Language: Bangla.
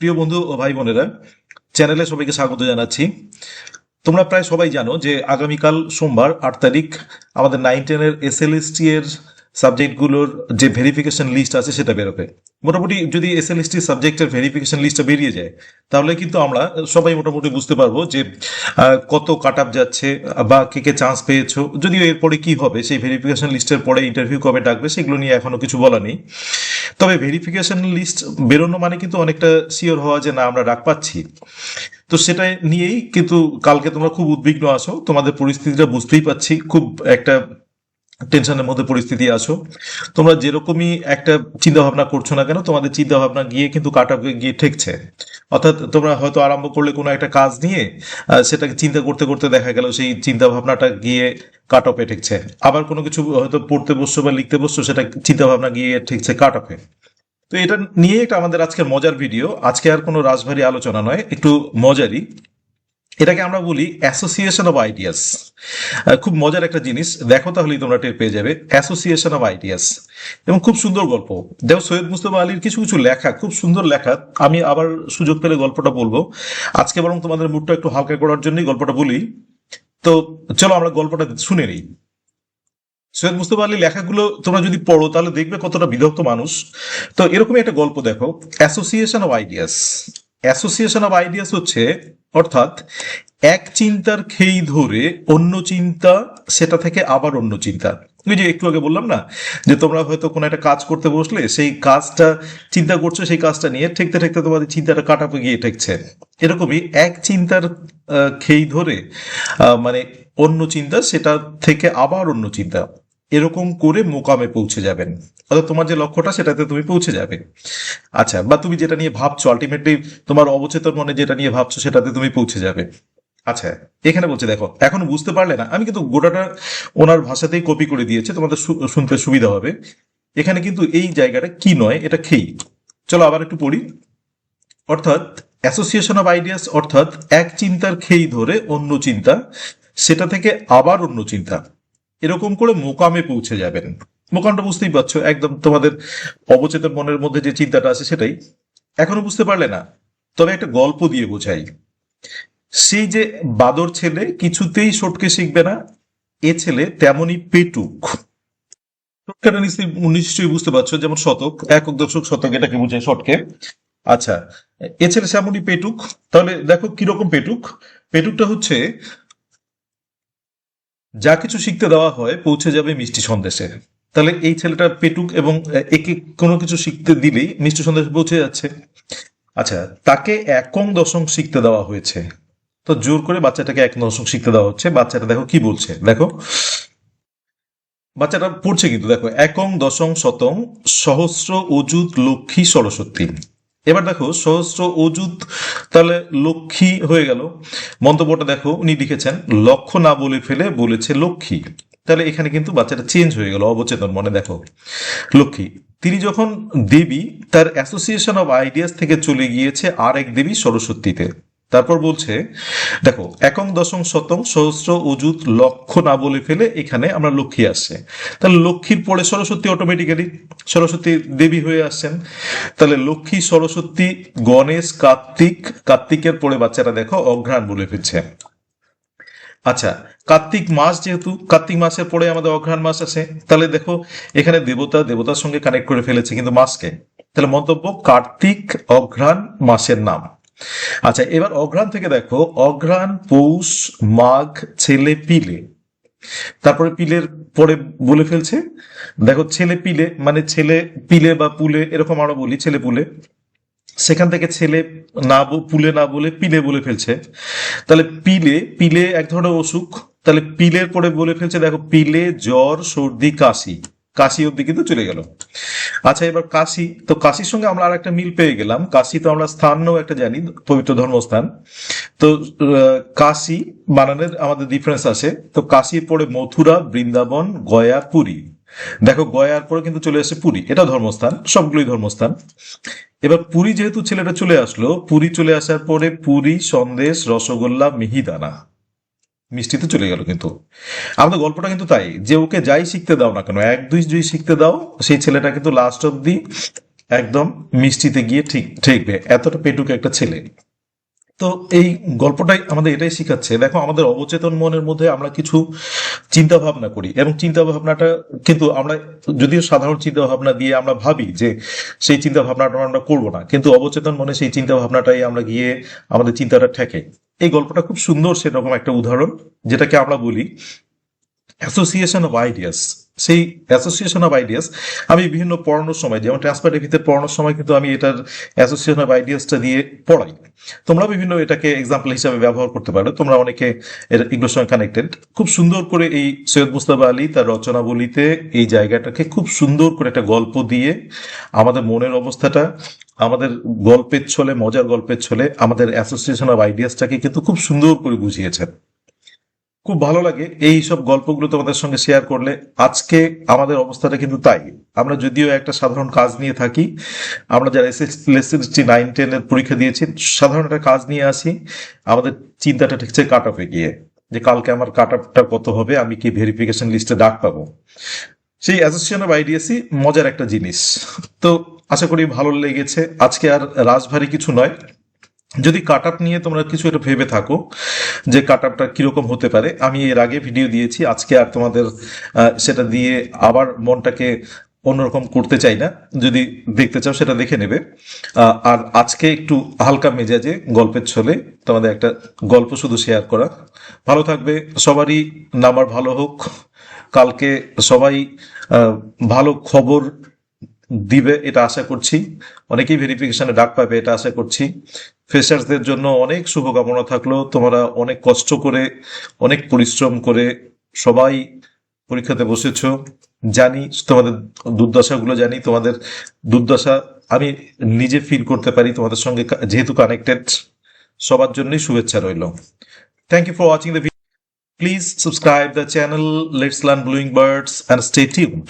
প্রিয় বন্ধু ও ভাই বোনেরা, চ্যানেলে সবাইকে স্বাগত জানাচ্ছি। তোমরা প্রায় সবাই জানো যে আগামীকাল সোমবার, আট তারিখ, আমাদের নাইন টেনের এস এল এস টি এর সাবজেক্টগুলোর যে ভেরিফিকেশন লিস্ট আছে সেটা বেরোবে। মোটামুটি যদি এস এল এস টি সাবজেক্টের ভেরিফিকেশন লিস্টটা বেরিয়ে যায়, তাহলে কিন্তু আমরা সবাই মোটামুটি বুঝতে পারব যে কত কাট আপ যাচ্ছে, বা কে কে চান্স পেয়েছ। যদিও এরপরে কি হবে, সেই ভেরিফিকেশন লিস্টের পরে ইন্টারভিউ কবে ডাকবে, সেগুলো নিয়ে এখনও কিছু বলা নেই। তবে ভেরিফিকেশন লিস্ট বেরোনো মানে কিন্তু অনেকটা শিওর হওয়া যে না, আমরা ডাক পাচ্ছি। তো সেটা নিয়েই কিন্তু কালকে তোমরা খুব উদ্বিগ্ন আছো, তোমাদের পরিস্থিতিটা বুঝতেই পাচ্ছি খুব একটা টেনশনের মধ্যে পরিস্থিতি আছো। তোমরা যেরকমই একটা চিন্তা ভাবনা করছ না কেন, তোমাদের চিন্তা ভাবনা গিয়ে কিন্তু কাট গিয়ে ঠেকছে। অর্থাৎ তোমরা হয়তো আরম্ভ করলে কোনো একটা কাজ নিয়ে সেটাকে চিন্তা করতে করতে দেখা গেল সেই চিন্তা ভাবনাটা গিয়ে কাট অফে ঠেকছে। আবার কোনো কিছু হয়তো পড়তে বসছো বা লিখতে বসছো, সেটা চিন্তা ভাবনা গিয়ে ঠেকছে কাট অফে তো এটা নিয়ে একটা আমাদের আজকের মজার ভিডিও। আজকে আর কোনো রাজভারী আলোচনা নয়, একটু মজারই। এটাকে আমরা বলি অ্যাসোসিয়েশন অফ আইডিয়াস খুব মজার একটা জিনিস। দেখো তাহলেই তোমরা টের পেয়ে যাবে। অ্যাসোসিয়েশন অফ আইডিয়াস এবং খুব সুন্দর গল্প। দেখো, সৈয়দ মুস্তফা আলীর কিছু কিছু লেখা, খুব সুন্দর লেখা। আমি আবার সুযোগ পেলে গল্পটা বলব। আজকে বরং তোমাদের মুডটা একটু হালকা করার জন্যই গল্পটা বলি। তো চলো আমরা গল্পটা শুনে নিই। সৈয়দ মুস্তফা আলীর লেখাগুলো তোমরা যদি পড়ো, তাহলে দেখবে কতটা বিধক্ত মানুষ। তো এরকমই একটা গল্প দেখো। Association of ideas association of ideas হচ্ছে, অর্থাৎ এক চিন্তার খেই ধরে অন্য চিন্তা সেটা থেকে আবার অন্য চিন্তা। ওই যে একটু আগে বললাম না, যে তোমরা হয়তো কোনো একটা কাজ করতে বসলে সেই কাজটা চিন্তা করছ, সেই কাজটা নিয়ে ঠেকতে ঠেকতে তোমাদের চিন্তাটা কাটাপে গিয়ে ঠেকছে। এরকমই এক চিন্তার খেই ধরে মানে অন্য চিন্তা সেটা থেকে আবার অন্য চিন্তা। এরকম করে মোকামে পৌঁছে যাবেন। অর্থাৎ তোমার যে লক্ষ্যটা, সেটাতে তুমি পৌঁছে যাবে। আচ্ছা বা তুমি যেটা নিয়ে ভাবছ আলটিমেটলি তোমার অবচেতন মনে যেটা নিয়ে ভাবছ, সেটাতে তুমি পৌঁছে যাবে। আচ্ছা এখানে বলছে, দেখো, এখন বুঝতে পারলে না, আমি কিন্তু গোটাটা ওনার ভাষাতেই কপি করে দিয়েছে, তোমাদের শুনতে সুবিধা হবে। এখানে কিন্তু এই জায়গাটা কি নয়, এটা খেই। চলো আবার একটু পড়ি। অর্থাৎ অ্যাসোসিয়েশন অফ আইডিয়াস অর্থাৎ এক চিন্তার খেই ধরে অন্য চিন্তা, সেটা থেকে আবার অন্য চিন্তা। এরকম করে মোকামে পৌঁছে যাবেন। মোকামটা বুঝতেই পারছ, একদম তোমাদের অবচেতন মনের মধ্যে যে চিন্তাটা আছে সেটাই। এখনও বুঝতে পারলে না, তবে একটা গল্প দিয়ে বোঝাই। সেই যে বাদর ছেলে কিছুতেই সটকে শিখবে না, এ ছেলে তেমনই পেটুক। শর্টকাটটা নিশ্চয়ই বুঝতে পারছ, যেমন শতক, একক, দশক, শতক, এটাকে বুঝে শর্টকে আচ্ছা এ ছেলে সেমনই পেটুক। তাহলে দেখো কীরকম পেটুক। পেটুকটা হচ্ছে যা কিছু শিখতে দেওয়া হয় পৌঁছে যাবে মিষ্টি সন্দেশে। তাহলে এই ছেলেটা পেটুক এবং একে কোনো কিছু শিখতে দিলেই মিষ্টি সন্দেশে পৌঁছে যাচ্ছে। আচ্ছা তাকে একং দশম শিখতে দেওয়া হয়েছে। তো জোর করে বাচ্চাটাকে এক দশম শিখতে দেওয়া হচ্ছে। বাচ্চাটা দেখো কি বলছে, দেখো। বাচ্চাটা পড়ছে কিন্তু, দেখো। একং দশম শতং সহস্র অযুত লক্ষ্মী সরস্বতী। এবার দেখো সহস্র অযুত, তাহলে লক্ষ্মী হয়ে গেল। মন্তব্যটা দেখো, উনি লিখেছেন, লক্ষ্য না বলে ফেলে বলেছে লক্ষ্মী। তাহলে এখানে কিন্তু বাচ্চাটা চেঞ্জ হয়ে গেল, অবচেতন মনে, দেখো। লক্ষ্মী, তিনি যখন দেবী, তার অ্যাসোসিয়েশন অব আইডিয়াস থেকে চলে গিয়েছে আর এক দেবী সরস্বতীতে। তারপর বলছে, দেখো, একং দশম শতং সহস্র অযুত লক্ষ্য না বলে ফেলে এখানে আমরা লক্ষ্মী আসছে তাহলে লক্ষ্মীর পরে সরস্বতী অটোমেটিক্যালি সরস্বতী দেবী হয়ে আসছেন। তাহলে লক্ষ্মী, সরস্বতী, গণেশ, কার্তিক, কার্তিকের পরে বাচ্চারা দেখো অঘ্রাণ বলে ফেলছে। আচ্ছা কার্তিক মাস যেহেতু, কার্তিক মাসের পরে আমাদের অঘ্রাণ মাস আছে, তাহলে দেখো এখানে দেবতা, দেবতার সঙ্গে কানেক্ট করে ফেলেছে কিন্তু মাসকে। তাহলে মন্তব্য, কার্তিক অঘ্রাণ মাসের নাম। আচ্ছা এবার অঘ্রাণ থেকে দেখো, অঘ্রাণ, পৌষ, মাঘ, ছেলে, পিলে। তারপরে পিলের পরে বলে ফেলছে, দেখো ছেলে, পিলে মানে ছেলে, পিলে বা পুলে, এরকম আমরা বলি, ছেলে, পুলে। সেখান থেকে ছেলে না পুলে না বলে পিলে বলে ফেলছে। তাহলে পিলে পিলে এক ধরনের অসুখ, তাহলে পিলের পরে বলে ফেলছে, দেখো পিলে, জ্বর, সর্দি, কাশি। কাশি অব্দি কিন্তু চলে গেল। আচ্ছা এবার কাশি। তো কাশির সঙ্গে আমরা আর একটা মিল পেয়ে গেলাম। কাশি তো আমরা স্থানও একটা জানি, পবিত্র ধর্মস্থান। তো কাশি বানানের আমাদের ডিফারেন্স আছে। তো কাশির পরে মথুরা, বৃন্দাবন, গয়া, পুরী। দেখো, গয়ার পরে কিন্তু চলে আসে পুরী। এটা ধর্মস্থান, সবগুলোই ধর্মস্থান। এবার পুরী যেহেতু ছেলেটা চলে আসলো, পুরী চলে আসার পরে পুরী, সন্দেশ, রসগোল্লা, মিহিদানা। মিষ্টিতে চলে গেল কিন্তু। আমাদের গল্পটা কিন্তু তাই, যে ওকে যাই শিখতে দাও না কেন, এক দুই দুই শিখতে দাও, সেই ছেলেটা কিন্তু লাস্ট অব্দি একদম মিষ্টিতে গিয়ে ঠিক, ঠেকবে, এতটা পেটুকে একটা ছেলে। তো এই গল্পটাই আমাদের এটাই শেখাচ্ছে। দেখো, আমাদের অবচেতন মনের মধ্যে আমরা কিছু চিন্তা ভাবনা করি এবং চিন্তা ভাবনাটা কিন্তু আমরা, যদিও সাধারণ চিন্তা ভাবনা দিয়ে আমরা ভাবি যে সেই চিন্তা ভাবনাটা আমরা করব না, কিন্তু অবচেতন মনে সেই চিন্তা ভাবনাটাই আমরা গিয়ে আমাদের চিন্তাটা ঠেকে। এই গল্পটা খুব সুন্দর সেরকম একটা উদাহরণ, যেটাকে আমরা বলি অ্যাসোসিয়েশন অফ আইডিয়াস সেই অ্যাসোসিয়েশন অফ আইডিয়াস আমি বিভিন্ন পড়ানোর সময়, যেমন ট্রান্সপার ভিত্তিতে পড়ানোর সময় কিন্তু আমি এটার অ্যাসোসিয়েশন অফ আইডিয়াসটা দিয়ে পড়াই। তোমরা বিভিন্ন এটাকে এক্সাম্পল হিসাবে ব্যবহার করতে পারো। তোমরা অনেকে এগুলোর সঙ্গে কানেক্টেড খুব সুন্দর করে এই সৈয়দ মুস্তাফা আলী তার রচনাবলিতে এই জায়গাটাকে খুব সুন্দর করে একটা গল্প দিয়ে আমাদের মনের অবস্থাটা, আমাদের গল্পের ছলে, মজার গল্পের ছলে আমাদের অ্যাসোসিয়েশন অফ আইডিয়াসটাকে কিন্তু খুব সুন্দর করে বুঝিয়েছেন। খুব ভালো লাগে এই সব গল্পগুলো তোমাদের সঙ্গে শেয়ার করলে। আজকে আমাদের অবস্থাটা কিন্তু তাই। আমরা যদিও একটা সাধারণ কাজ নিয়ে থাকি, আমরা যারা এসএসসি নাইন টেনের পরীক্ষা দিয়েছি, সাধারণ একটা কাজ নিয়ে আসি, আমাদের চিন্তাটা ঠিকছে কাট অফে গিয়ে, যে কালকে আমার কাট অফটা কত হবে, আমি কি ভেরিফিকেশন লিস্টে ডাক পাবো? সেই অ্যাসোসিয়েশন অফ আইডিয়াসই মজার একটা জিনিস। তো আশা করি ভালো লেগেছে। আজকে আর রাজভারী কিছু নয় যদি কাট নিয়ে তোমরা কিছু একটা ভেবে থাকো যে কাট আপটা কীরকম হতে পারে, আমি এর আগে ভিডিও দিয়েছি, আজকে আর তোমাদের সেটা দিয়ে আবার মনটাকে অন্যরকম করতে চাই না। যদি দেখতে চাও সেটা দেখে নেবে। আর আজকে একটু হালকা মেজাজে গল্পের ছলে তোমাদের একটা গল্প শুধু শেয়ার করা। ভালো থাকবে, সবারই নাম্বার ভালো হোক। কালকে সবাই ভালো খবর দিবে, এটা আশা করছি। অনেকেই ভেরিফিকেশনে ডাক পাবে, এটা আশা করছি। ফ্রেশার্সদের জন্য অনেক শুভকামনা থাকল। তোমরা অনেক কষ্ট করে, অনেক পরিশ্রম করে সবাই পরীক্ষাতে বসেছ। জানি, তোমাদের দুর্দশাগুলো জানি, তোমাদের দুর্দশা আমি নিজে ফিল করতে পারি, তোমাদের সঙ্গে যেহেতু কানেক্টেড সবার জন্যই শুভেচ্ছা রইল। Thank you for watching the video please subscribe the channel let's learn bluing birds and tuned